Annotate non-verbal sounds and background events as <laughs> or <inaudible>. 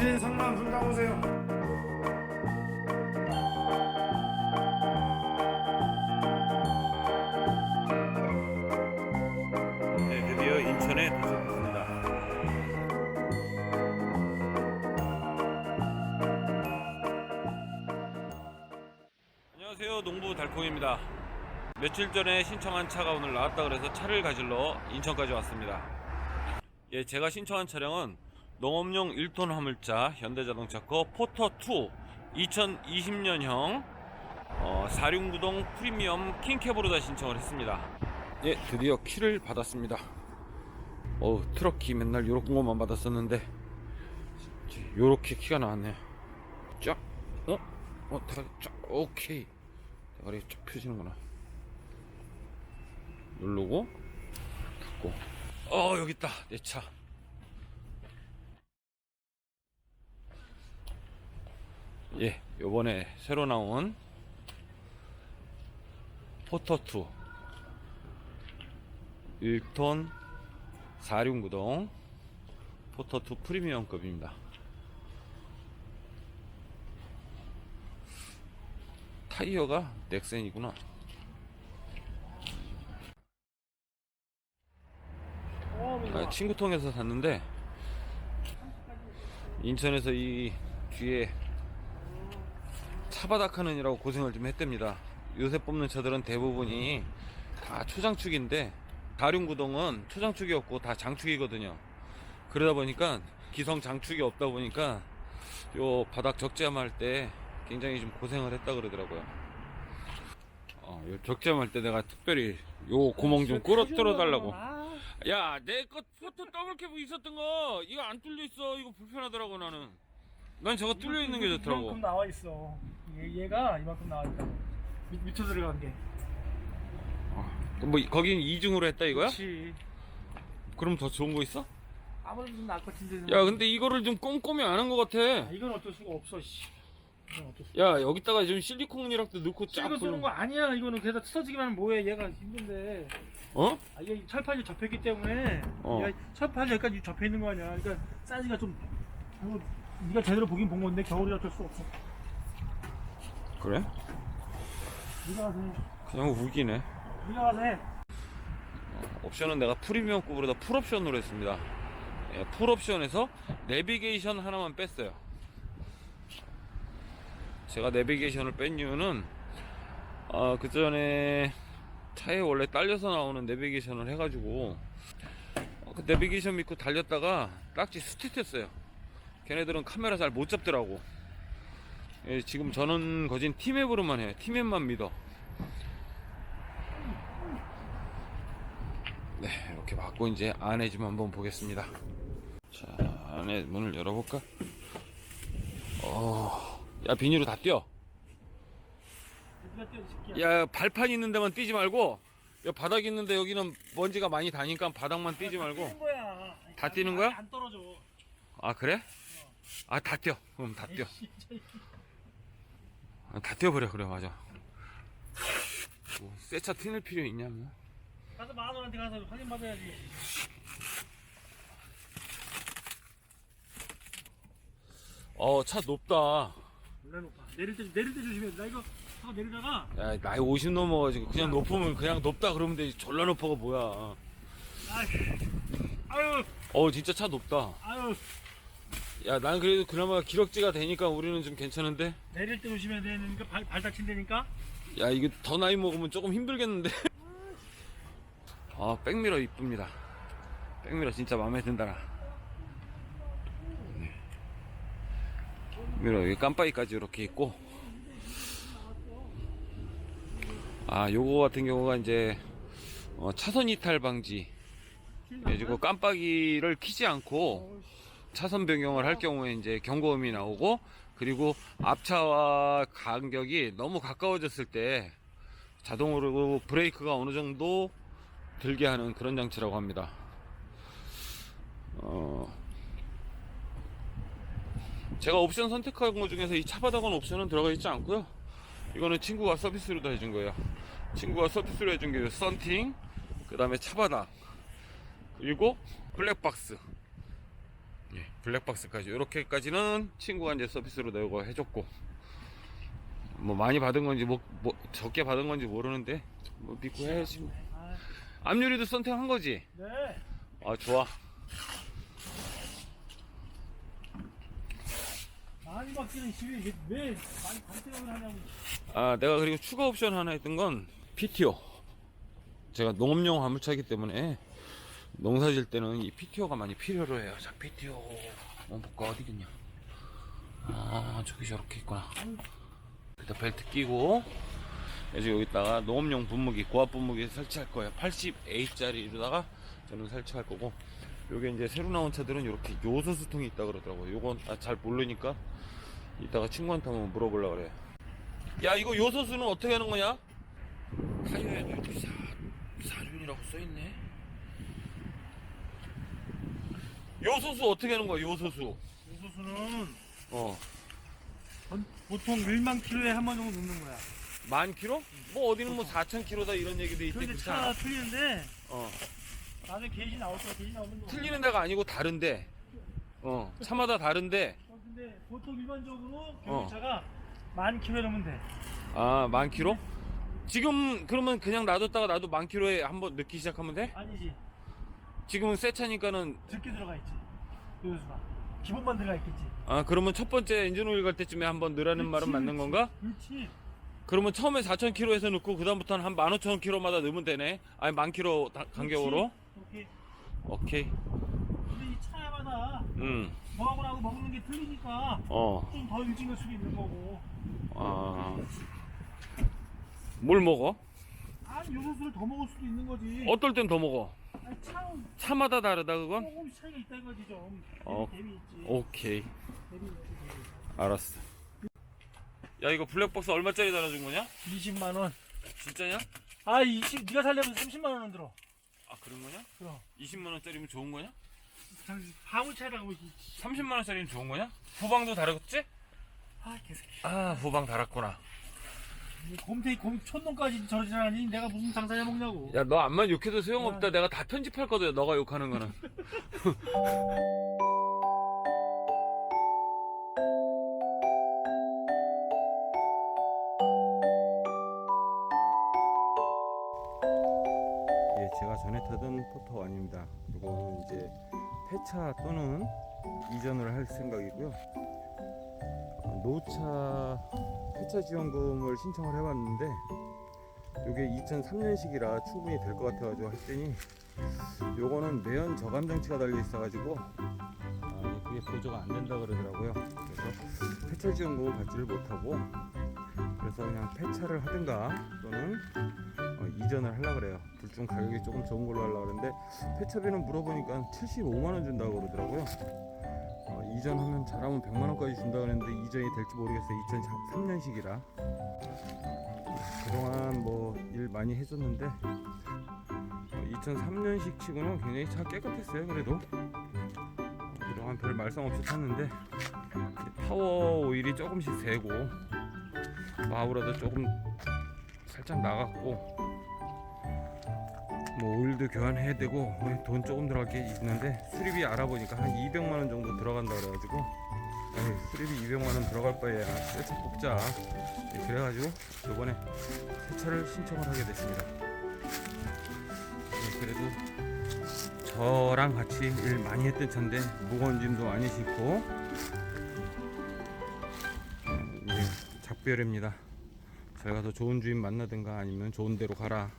당신 성남 분당 오세요. 네, 드디어 인천에 도착했습니다. 안녕하세요. 농부 달콩입니다. 며칠 전에 신청한 차가 오늘 나왔다 그래서 차를 가질러 인천까지 왔습니다. 예, 제가 신청한 차량은 농업용 1톤 화물차 현대자동차 거 포터2 2020년형 어, 4륜구동 프리미엄 킹캡으로다 신청을 했습니다. 예, 드디어 키를 받았습니다. 어우, 트럭 키 맨날 요런 것만 받았었는데, 요렇게 키가 나왔네요. 쫙, 어? 어, 대가리 쫙, 오케이. 대가리 쫙 펴지는구나. 누르고, 닫고. 어, 여기 있다. 내 차. 예, 요번에 새로 나온 포터2 1톤 4륜구동 포터2 프리미엄급입니다. 타이어가 넥센이구나. 아, 친구 통해서 샀는데 인천에서 이 뒤에 차바닥 하느니라고 고생을 좀 했답니다. 요새 뽑는 차들은 대부분이 다 초장축인데 다륜구동은 초장축이 없고 다 장축이거든요. 그러다 보니까 기성 장축이 없다 보니까 요 바닥 적재함할 때 굉장히 좀 고생을 했다 그러더라고요. 어, 요 적재함할 때 내가 특별히 요 구멍 좀 뚫어 뚫어 달라고. 야, 내것 포토 더블 캡 있었던 거 이거 안 뚫려 있어. 이거 불편하더라고 나는. 난 저거 뚫려 있는 게 좋더라고. 나와 있어. 얘, 얘가 이만큼 나와 있다. 밑, 밑으로 들어간 게. 뭐 거긴 이중으로 했다 이거야? 그렇지. 그럼 더 좋은 거 있어? 아무래도 좀 나을 것 같은데. 야, 근데 이거를 좀 꼼꼼히 안 한것 아, 같아. 이건 어쩔 수가 없어. 씨. 이건 어쩔 수. 야, 여기다가 좀 실리콘이랑도 넣고 쫙 이거 쓰는 거 아니야. 이거는 그래서 틀어지기만 하면 뭐해. 얘가 힘든데. 어? 아, 이게 철판이 접혔기 때문에. 어. 얘가 철판이 여기까지 접혀 있는 거 아니야. 그러니까 사이즈가 좀. 뭐, 네가 제대로 보긴 본 건데 겨울이 어쩔 수 없어. 그래? 그냥 우기네. 해. 옵션은 내가 프리미엄급으로 다 풀옵션으로 했습니다. 예, 풀옵션에서 내비게이션 하나만 뺐어요. 제가 내비게이션을 뺀 이유는 아, 그 전에 차에 원래 딸려서 나오는 내비게이션을 해가지고 어, 그 내비게이션 믿고 달렸다가 딱지 스틱했어요. 걔네들은 카메라 잘 못 잡더라고. 예, 지금 저는 거진 티맵으로만 해요. 티맵만 믿어. 네, 이렇게 받고 이제 안에 좀 한번 보겠습니다. 자, 안에 문을 열어볼까? 어, 야 비닐로 다 뛰어. 야 발판 있는 데만 뛰지 말고, 야 바닥 있는데 여기는 먼지가 많이 다니까 바닥만 뛰지 말고. 거야. 다 뛰는 거야? 안 떨어져. 아 그래? 아 다 뛰어. 그럼 다 뛰어. 아, 다 뛰어버려 그래 맞아. 뭐, 새차 튀낼 필요 있냐면. 가서 만원한테 가서 확인 받아야지. 어차 높다. 원래 높아. 내릴 때 내릴 때 조심해. 나 이거 하고 내리다가 야 나이 50 넘어가지고 그냥 높으면 그냥 높다 그러면 되지 졸라 높아가 뭐야. 아유 아유 어 진짜 차 높다. 아유 야, 난 그래도 그나마 기럭지가 되니까 우리는 좀 괜찮은데? 내릴 때 조심해야 되니까 발, 발 다친다니까. 야, 이거 더 나이 먹으면 조금 힘들겠는데? <laughs> 아, 백미러 이쁩니다. 백미러 진짜 마음에 든다. 네. 미러 여기 깜빡이까지 이렇게 있고. 아, 요거 같은 경우가 이제 어, 차선 이탈 방지. 그래가지고 깜빡이를 켜지 않고 차선 변경을 할 경우에 이제 경고음이 나오고 그리고 앞차와 간격이 너무 가까워졌을 때 자동으로 브레이크가 어느 정도 들게 하는 그런 장치라고 합니다. 어, 제가 옵션 선택한 것 중에서 이 차바닥은 옵션은 들어가 있지 않고요. 이거는 친구가 서비스로 다 해준 거예요. 친구가 서비스로 해준 게 썬팅, 그 다음에 차바닥, 그리고 블랙박스. 예, 블랙박스까지 이렇게까지는 친구가 이제 서비스로 내고 해줬고 뭐 많이 받은 건지 뭐, 뭐 적게 받은 건지 모르는데 뭐 믿고 해야지 뭐. 아, 앞유리도 선택한 거지 네. 아 좋아 많이 바뀌는 집이 왜, 왜 많이 반대를 하냐고. 아 내가 그리고 추가 옵션 하나 했던 건 PTO 제가 농업용 화물차이기 때문에 농사 질 때는 이 PTO가 많이 필요로 해요. 자 PTO 한번 볼까 어디겠냐? 아 저기 저렇게 있구나. 일단 벨트 끼고. 이제 여기다가 농업용 분무기 고압 분무기 설치할 거예요. 80A짜리로다가 저는 설치할 거고. 요게 이제 새로 나온 차들은 이렇게 요소수통이 있다 그러더라고요. 요건 아, 잘 모르니까 이따가 친구한테 한번 물어보려고 그래요. 야 이거 요소수는 어떻게 하는 거냐? 사, 사륜이라고 써있네 요소수 어떻게 하는 거야 요소수 요소수는 어 전- 보통 1만 킬로에 한 번 정도 넣는 거야. 만 킬로? 뭐 어디는 뭐 4천 킬로다 이런 얘기도 있대 그런데 그렇지 차가 않아? 틀리는데 어 나중에 게이지 나올 거야. 게이지 나오면 뭐. 틀리는 데가 아니고 다른데 어 차마다 다른데 어, 근데 보통 일반적으로 어. 경유차가 만 킬로에 넣으면 돼. 아만 킬로? 지금 그러면 그냥 놔뒀다가 나도 만 킬로에 한번 넣기 시작하면 돼? 아니지. 지금은 새 차니까는 적게 들어가 있지. 요소수가. 기본만 들어가 있겠지. 아 그러면 첫 번째 엔진 오일 갈 때쯤에 한번 넣으라는 말은 그렇지, 맞는 건가? 그렇지. 그러면 처음에 4,000km에서 넣고 그 다음부터는 한 15,000km마다 넣으면 되네. 아니 만 킬로 다- 간격으로. 오케이. 오케이. 근데 이 차마다 음. 뭐하고 나고 먹는 게 틀리니까 어. 좀 더 일찍 넣을 수도 있는 거고. 아. 뭘 먹어? 아니 요소수를 더 먹을 수도 있는 거지. 어떨 땐 더 먹어. 아니 차는 차마다 다르다 그건? 조금씩 차이가 있다는 거지 좀. 어. 있지. 오케이. 있지. 알았어. 야 이거 블랙박스 얼마짜리 달아준 거냐? 20만 원. 진짜냐? 아, 이집 네가 살려면 30만 원은 들어. 아 그런 거냐? 그럼. 20만 원짜리면 좋은 거냐? 방울 차라고. 30만 원짜리면 좋은 거냐? 후방도 달았지? 아, 개새끼. 아 후방 달았구나. 곰탱이 곰 촌놈까지 저러지 않니? 내가 무슨 장사해 먹냐고. 야 너 암만 욕해도 소용없다. 내가 다 편집할 거다. 너가 욕하는 거는. <laughs> 예, 제가 전에 타던 포터 아닙니다. 이거는 이제 폐차 또는 이전을 할 생각이고요. 어, 노후차 폐차 지원금을 신청을 해봤는데 이게 2003년식이라 충분히 될 것 같아가지고 했더니 요거는 매연 저감 장치가 달려 있어가지고 아, 그게 보조가 안 된다 그러더라고요. 그래서 폐차 지원금을 받지를 못하고 그래서 그냥 폐차를 하든가 또는 어, 이전을 하려 그래요. 둘 중 가격이 조금 좋은 걸로 하려 그러는데 폐차비는 물어보니까 75만 원 준다고 그러더라고요. 어, 이전하면 잘하면 100만 원까지 준다 그랬는데 이전이 될지 모르겠어요. 2003년식이라. 그동안 뭐 일 많이 해줬는데 2003년식 치고는 굉장히 차 깨끗했어요. 그래도 어, 그동안 별 말썽 없이 탔는데 이 파워 오일이 조금씩 새고 마우라도 조금 살짝 나갔고 뭐 오일도 교환해야 되고 뭐돈 조금 들어갈 게 있는데 수리비 알아보니까 한 200만 원 정도 들어간다 그래가지고 에이, 수리비 200만 원 들어갈 바에야 새 차 뽑자 예, 그래가지고 이번에 세차를 신청을 하게 됐습니다. 예, 그래도 저랑 같이 일 많이 했던 차인데 무거운 짐도 많이 싣고 예, 작별입니다. 저희가 더 좋은 주인 만나든가 아니면 좋은 데로 가라